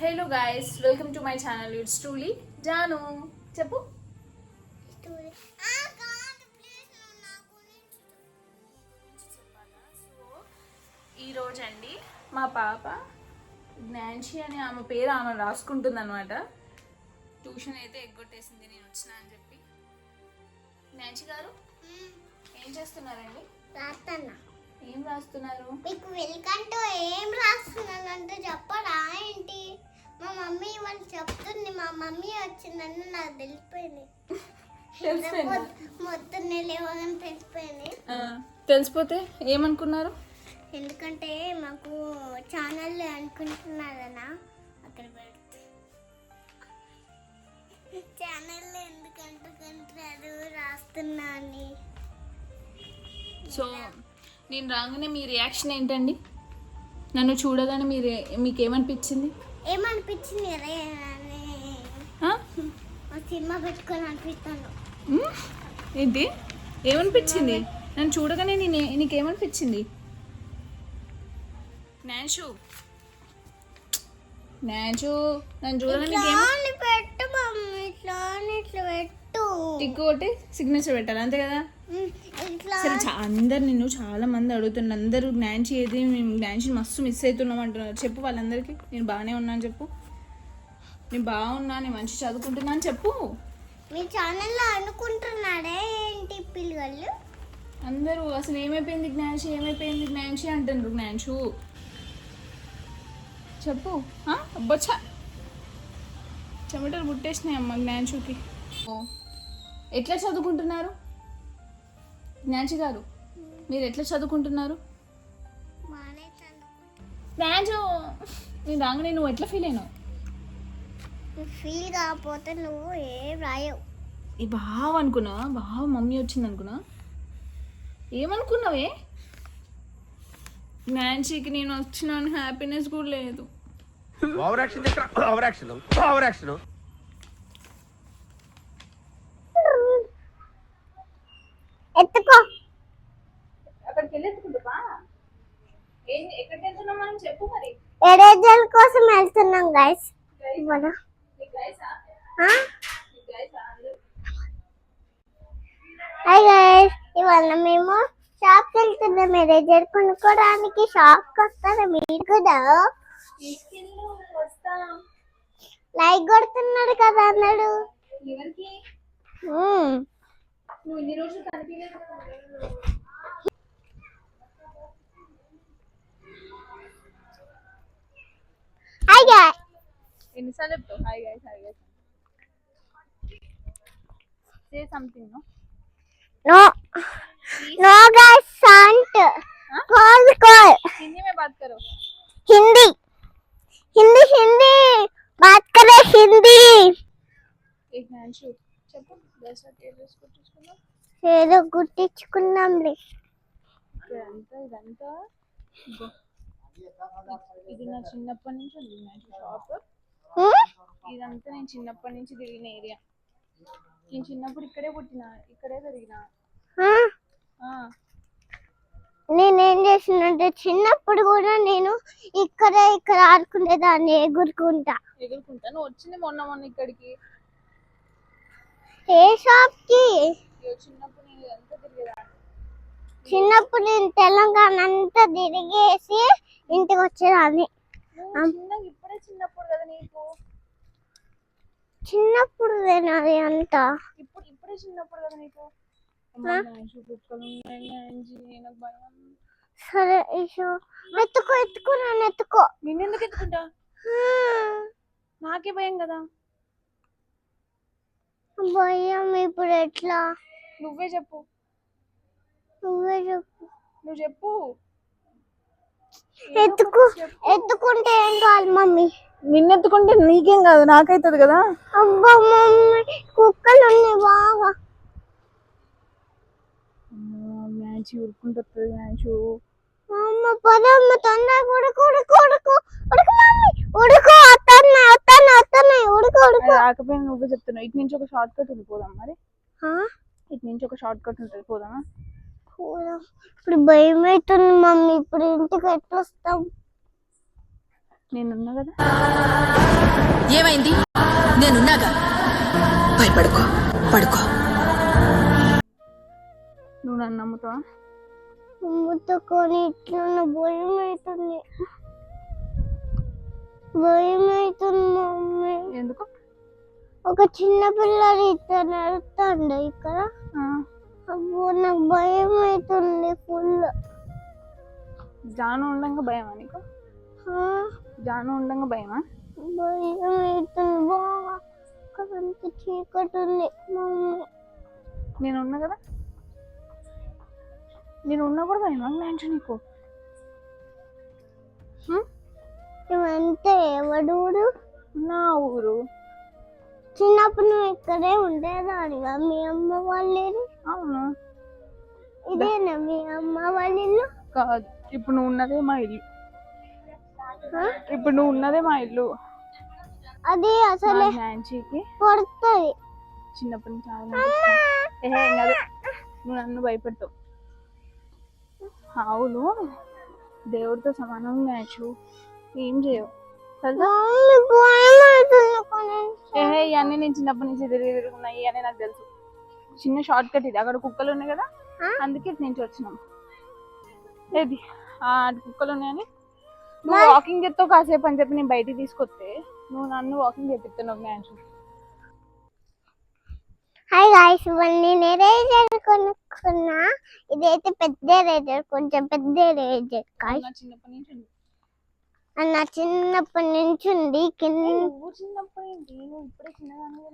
Hello guys welcome to my channel it's truly Janu చెప్పు. ఈ రోజు అండి మా పాప జ్ఞాన్షి అని ఆమె పేరు ఆమె రాసుకుంటుంది అనమాట ట్యూషన్ అయితే ఎగ్గొట్టేసింది నేను వచ్చిన అని చెప్పి. జ్ఞాన్షి గారు ఏం చేస్తున్నారండి? రాత్తన్న. ఏం రాస్తున్నారు? మీకు వెల్కంటూ ఏం రాస్తున్నానంటే చెప్పరా ఏంటి? మా మమ్మీ వాళ్ళు చెప్తుంది మా మమ్మీ వచ్చిందని నాకు తెలిసిపోయింది? మొత్తం లేవగానే తెలిసిపోయింది. తెలిసిపోతే ఏమనుకున్నారు? ఎందుకంటే మాకు ఛానల్ అనుకుంటున్నారనా అక్కడ పెడితే. ఛానల్ ఎందుకు అంటుకుంటారు రాస్తున్నా అని. సో నేను రాగానే మీ రియాక్షన్ ఏంటండి? నన్ను చూడగానే మీరు మీకు ఏమనిపించింది సినిమా పెట్టుకొని అనిపిస్తాను. ఉమ్? ఏంటి? ఏమనిపించింది? నన్ను చూడగానే నేను నీకేమనిపించింది? నాన్షు. నాన్షు నన్ను చూడగానే పెట్టు మమ్మీ ఇట్లా ఇట్లా పెట్టు. కొట్టి సిగ్నేచర్ పెట్టాలి అంతే కదా? సరే అందరు నిన్ను చాలా మంది అడుగుతున్నారు. అందరూ జ్ఞాన్షి ఏది మేము జ్ఞాన్షి మస్తు మిస్ అవుతున్నాం అంటున్నారు. చెప్పు వాళ్ళందరికీ నేను బాగానే ఉన్నాను చెప్పు. నేను బాగున్నా నేను మంచి చదువుకుంటున్నాను చెప్పు. మీ ఛానల్లో అనుకుంటున్నాడే ఏంటి పిల్లలు? అందరూ అసలు ఏమైపోయింది జ్ఞాన్షి ఏమైపోయింది జ్ఞాన్షి అంటున్నారు జ్ఞాన్షు చెప్పు? అబ్బచ్చా చెమటలు పుట్టేసినాయి అమ్మ జ్ఞాన్షుకి ఓ. ఎట్లా చదువుకుంటున్నారు? జ్ఞాన్షి గారు మీరు ఎట్లా చదువుకుంటున్నారు? జ్ఞాన్షు నేను రాగానే నువ్వు ఎట్లా ఫీల్ అయినావు? ఫీల్ కాకపోతే నువ్వు ఏం రాయవు. ఈ బావ అనుకున్నా బావ మమ్మీ వచ్చింది అనుకున్నా. ఏమనుకున్నావే? నాన్సీకి నేను వచ్చినాను హ్యాపీనెస్ కూడా లేదు. Over action over action over action ఎత్తుకో అక్కడికి వెళ్ళి ఎత్తుకుంటా ఎక్కడికి మనం ఎరేజల్ కోసం వెళ్తున్నాం గైస్ ఆ? హాయ్ గైస్ ఇవాళ మేము షాప్కి వెళ్తున్నాం. ఎరేజర్ కొనుక్కోవడానికి షాప్కి వస్తారా మీరు కూడా? లైక్ కొడుతున్నాడు కదా అన్నాడు. నువ్వు ఇన్ని రోజులు కనిపించలేదు హాయ్ గైస్ ఎన్నిసార్లు చెప్తావు hi guys hi guys say something no no no guys शांत कॉल कॉल हिंदी में बात करो हिंदी हिंदी हिंदी बात करें हिंदी एक జ్ఞాన్షు చెప్పు డ్రెస్ డ్రెస్ కుట్టించుకున్నావు ఏదో గుర్తించుకున్నాంలే ఇదంతా ఇదంతా ఇగో. ఇది నా చిన్నప్పటి నుంచి ఉంది జ్ఞాన్షు షాప్ హ్మ్? ఇదంతా నేను చిన్నప్పటి నుంచి తిరిగిన ఏరియా. నేను చిన్నప్పుడు ఇక్కడే పుట్టిన ఇక్కడే పెరిగిన. నేనేం చేసినంటే చిన్నప్పుడు కూడా నేను ఇక్కడ ఇక్కడ ఆడుకునేదాన్ని ఎగురుకుంటా. ఎగురుకుంటా. నువ్వు వచ్చింది మొన్న మొన్న ఇక్కడికి? ఏ షాప్కి చిన్నప్పుడు నేను ఇదంతా తిరిగేదాన్ని. చిన్నప్పుడు నేను తెలంగాణ అంతా తిరిగేసి ఇంటికి వచ్చేదాన్ని. ఇప్పుడే చిన్నప్పుడు కదా నీకు? చిన్నప్పుడు నేను అది అంతా. ఇప్పుడు ఇప్పుడే చిన్నప్పుడు కదా నీకు? సరే ఇషో ఎత్తుకో ఎత్తుకో నన్ను ఎత్తుకో నిన్నెందుకు ఎత్తుకుంటా హ్మ్. నాకే భయం కదా? భయం ఇప్పుడు ఎట్లా? నువ్వే చెప్పు. నువ్వే చెప్పు. నువ్వు చెప్పు. ఎత్తుకు ఎత్తుకుంటే ఏం కావాలి మమ్మీ. నిన్నెత్తుకుంటే నీకేం కాదు నాకైతుంది కదా? అబ్బా మమ్మీ కుక్కలు ఉన్నాయి బాగా మ్యాచ్ ఊరుకుంటుంది మ్యాచ్. అమ్మ పదమ్మ తొందరగా ఉడుకు ఉడుకు ఉడుకు ఉడుకు మమ్మీ ఉడుకు వస్తున్నాయి వస్తున్నాయి వస్తున్నాయి ఉడుకు ఉడుకు రాకపోయినా నువ్వే చెప్తున్నావు. ఇటు నుంచి ఒక షార్ట్ కట్ ఉంది పోదాం మరి? ఇటు నుంచి ఒక షార్ట్ కట్ ఉంటుంది పోదామా? పోదాం. ఇప్పుడు భయం అవుతుంది మమ్మీ. ఇప్పుడు ఇంటికి ఎట్లా వస్తాం నేనున్నా కదా? ఏమైంది? నేనున్నాగా? భయపడుకో పడుకో. నువ్వు నన్ను నమ్ముతావా? ముట్టుకొని ఇట్లా భయం అవుతుంది భయం అవుతుంది మమ్మీ. ఎందుకు? ఒక చిన్న పిల్లలు ఇట్లా నడుస్తాండ ఇక్కడ? అబ్బో నాకు భయం అవుతుంది ఫుల్ జాను ఉండంగా భయమా నీకు? జాను ఉండంగా భయమా? భయం అవుతుంది బాగా అక్కడంత చీకటి ఉంది మమ్మీ. నేను ఉన్నా కదా? నేను ఉన్నా కూడా భయమా జ్ఞాన్షు నీకు? ఇవంతే ఎవడు ఊరు? నా ఊరు. చిన్నప్పుడు నువ్వు ఇక్కడే ఉండేదానిగా మీ అమ్మ వాళ్ళేది? అవును. ఇదేనా మీ అమ్మ వాళ్ళ ఇల్లు? కాదు. ఇప్పుడు నువ్వు ఉన్నదే మా ఇల్లు? ఇప్పుడు నువ్వు ఉన్నదే మా ఇల్లు. అది అసలే జ్ఞాన్షీకి పడుతుంది. చిన్నప్పటి నుంచి చాలా కాదు. నువ్వు నన్ను భయపెడతావు. ఆవులు దేవుడితో సమానం మ్యాచ్ ఏం చేయవు. తెలుసా ఏహే ఇవన్నీ నేను చిన్నప్పటి నుంచి తిరిగి తిరుగుతున్నాయి ఇవన్నీ నాకు తెలుసు. చిన్న షార్ట్ కట్ ఇది. అక్కడ కుక్కలు ఉన్నాయి కదా? అందుకే ఇటు నుంచి వచ్చినాం ఏది కుక్కలు ఉన్నాయని. నువ్వు వాకింగ్ చేస్తావు కాసేపు అని చెప్పి నేను బయటికి తీసుకొస్తే నువ్వు నన్ను వాకింగ్ చేపిస్తున్నావు మ్యాచ్ హాయ్ గాయ్స్ ఇవన్నీ నేను రేజర్ కొనుక్కున్నా. ఇదైతే పెద్ద రేజర్ కొంచెం పెద్ద రేజర్ చిన్నప్పటి నుంచి. అన్న చిన్నప్పటి నుంచి ఉంది కింద చిన్నప్పటి ఇప్పుడే చిన్నదాన్ని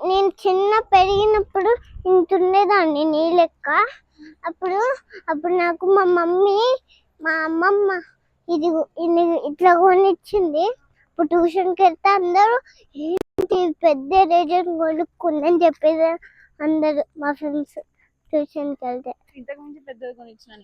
నేను చిన్న పెరిగినప్పుడు ఇంత ఉండేదాన్ని నీ లెక్క. అప్పుడు అప్పుడు నాకు మా మమ్మీ మా అమ్మమ్మ ఇది ఇది ఇట్లా కొనిచ్చింది. ఇప్పుడు ట్యూషన్కి వెళ్తే అందరూ ఏంటి పెద్ద రేజర్ కొనుక్కుందని చెప్పేది అందరూ మా ఫ్రెండ్స్ ట్యూషన్కి వెళ్తే. ఇంతకు మించి పెద్దది కొనిచ్చిన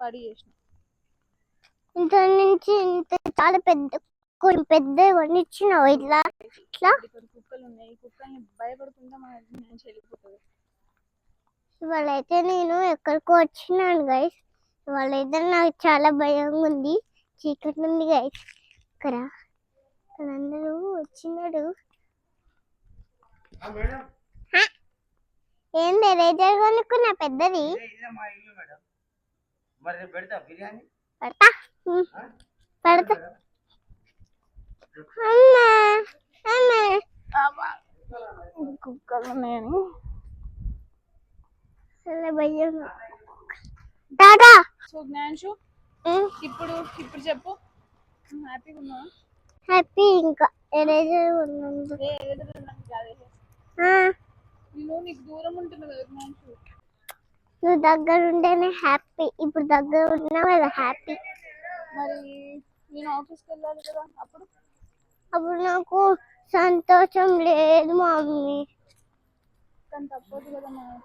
పడి చేసిన? ఇంత నుంచి ఇంత చాలా పెద్ద కొన్ని పెద్ద కొనిచ్చినావు ఇట్లా ఇట్లా. ఇక్కడ కుక్కలు ఉన్నాయి. కుక్కల్ని భయపడుకుంటా మన నుంచి వెళ్ళిపోతుంది ఇవాళ అయితే నేను ఎక్కడికో వచ్చినాను గైస్ ఇవాళ అయితే నాకు చాలా భయంగా ఉంది. చీకటి ఉంది గైస్ ఇక్కడ అందరూ వచ్చినాడు. హ? ఏంది రేజర్ కొనుక్కున్నా పెద్దది? మా ఇల్లు మేడం. మరి రేపు పెడతా బిర్యానీ? పడతా ఉమ్, పడతా. అమ్మా అమ్మా. కుక్కలు ఉన్నాయని. చాలా భయం. టాటా సో జ్ఞాన్షు ఉమ్, ఇప్పుడు ఇప్పుడు చెప్పు. హ్యాపీగా ఉన్నావా? హ్యాపీ ఇంకా. ఎరేజర్ నేను నీకు దూరం కదా జ్ఞాన్షు నువ్వు దగ్గర ఉంటేనే హ్యాపీ. ఇప్పుడు దగ్గర ఉన్నావు కదా హ్యాపీ. మరి నేను ఆఫీస్కి వెళ్ళాలి కదా అప్పుడు? అప్పుడు నాకు సంతోషం లేదు మమ్మీ. కానీ తప్పదు కదా మా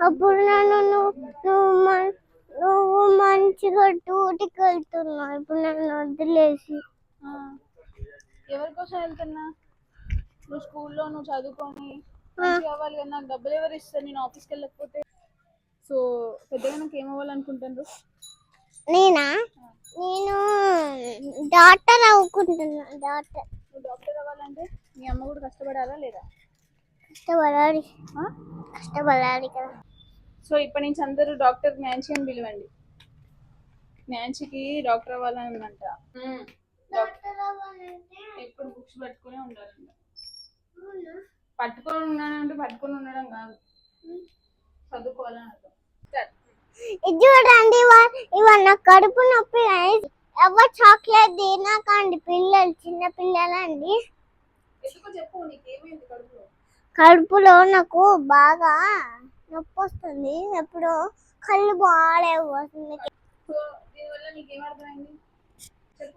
అప్పుడు నన్ను నువ్వు నువ్వు మన్- నువ్వు మంచిగా టూటికి వెళ్తున్నావు. ఇప్పుడు నన్ను వదిలేసి. ఆ, ఎవరి కోసం వెళ్తున్నా? నువ్వు స్కూల్లో నువ్వు చదువుకొని మంచిగా అవ్వాలి కదా నాకు డబ్బులు ఎవరు ఇస్తారు? నేను ఆఫీస్కి వెళ్ళకపోతే. సో పెద్దగా నాకు ఏం అవ్వాలనుకుంటాను నేనా? నేను డాక్టర్ అవ్వుకుంటున్నా డాక్టర్. డాక్టర్ అవ్వాలంటే మీ అమ్మ కూడా కష్టపడాలా లేదా? కష్టపడాలి? కష్టపడాలి కదా. సో ఇప్పటి నుంచి అందరూ డాక్టర్ న్యాన్సీ అని పిలవండి. న్యాన్సీకి డాక్టర్ అవ్వాలని ఉందంట డాక్టర్ అవ్వాలంటే? ఎప్పుడు బుక్స్ పట్టుకునే ఉండాలంట. పట్టుకొని ఉన్నానంటే పట్టుకొని ఉండడం కాదు. చదువుకోవాలని సరే. ఇది చూడండి ఇవ- ఇవన్న కడుపు నొప్పి ఎవరు చాక్లెట్ తినకండి పిల్లలు చిన్న పిల్లలండి. కడుపులో నాకు బాగా నొప్పి వస్తుంది. ఎప్పుడు కళ్ళు బాగా వస్తుంది. సో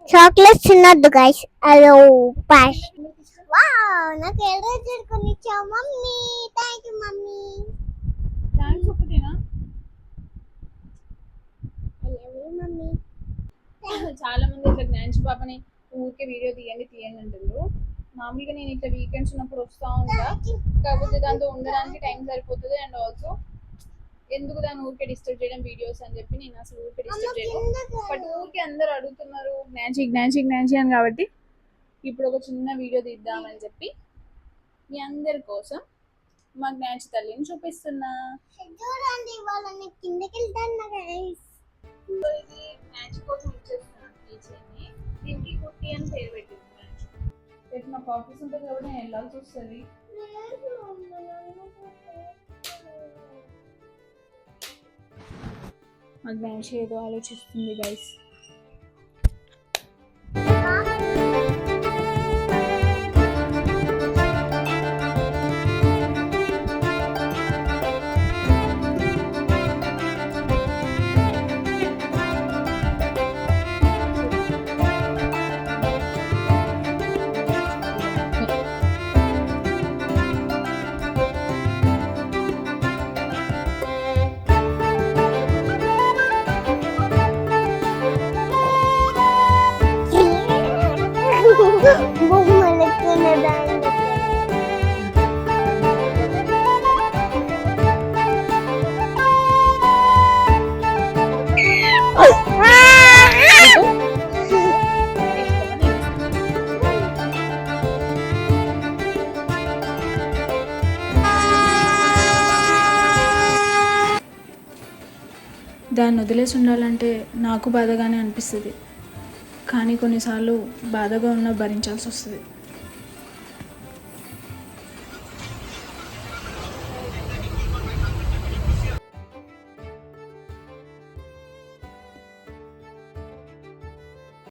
చాక్లెట్ తినద్దు గైస్ అదో ప్యాష్ వావ్ నాకు ఎల్లరో చేరుకొని ఇచ్చావు మమ్మీ. Thank you mummy. చాలా మంది ఇట్లా జ్ఞాన్స్ పాపని ఊరికే వీడియో తీయండి తీయండి అంటారు మామూలుగా నేను ఇట్లా వీకెండ్స్ ఉన్నప్పుడు వస్తా ఉంటా. కాకపోతే దాంతో ఉండడానికి టైం సరిపోతుంది అండ్ ఆల్సో ఎందుకు దాన్ని ఊరికే డిస్టర్బ్ చేయడం వీడియోస్ అని చెప్పి నేను అసలు ఊరికే డిస్టర్బ్ చేయను. బట్ ఊరికే అందరు అడుగుతున్నారు జ్ఞాన్సీ జ్ఞాన్సీ జ్ఞాన్సీ అని కాబట్టి ఇప్పుడు ఒక చిన్న వీడియో తీద్దామని చెప్పి మీ అందరి కోసం మా జ్ఞాన్సీ తల్లిని చూపిస్తున్నా. చూడండి ఇవాళ నేను కిందకి వెళ్తాను ఇది జ్ఞాన్సీ కోసం ఇచ్చేస్తున్నాను టీచర్ని. దీనికి కుట్టి అని పేరు పెట్టింది. జ్ఞాన్సీ రేపు నాకు ఆఫీస్ ఉంటుంది కాబట్టి నేను వెళ్ళాల్సి వస్తుంది. మా జ్ఞాన్సీ ఏదో ఆలోచిస్తుంది గైస్ దాన్ని వదిలేసి ఉండాలంటే నాకు బాధగానే అనిపిస్తుంది. కానీ కొన్నిసార్లు బాధగా ఉన్న భరించాల్సి వస్తుంది.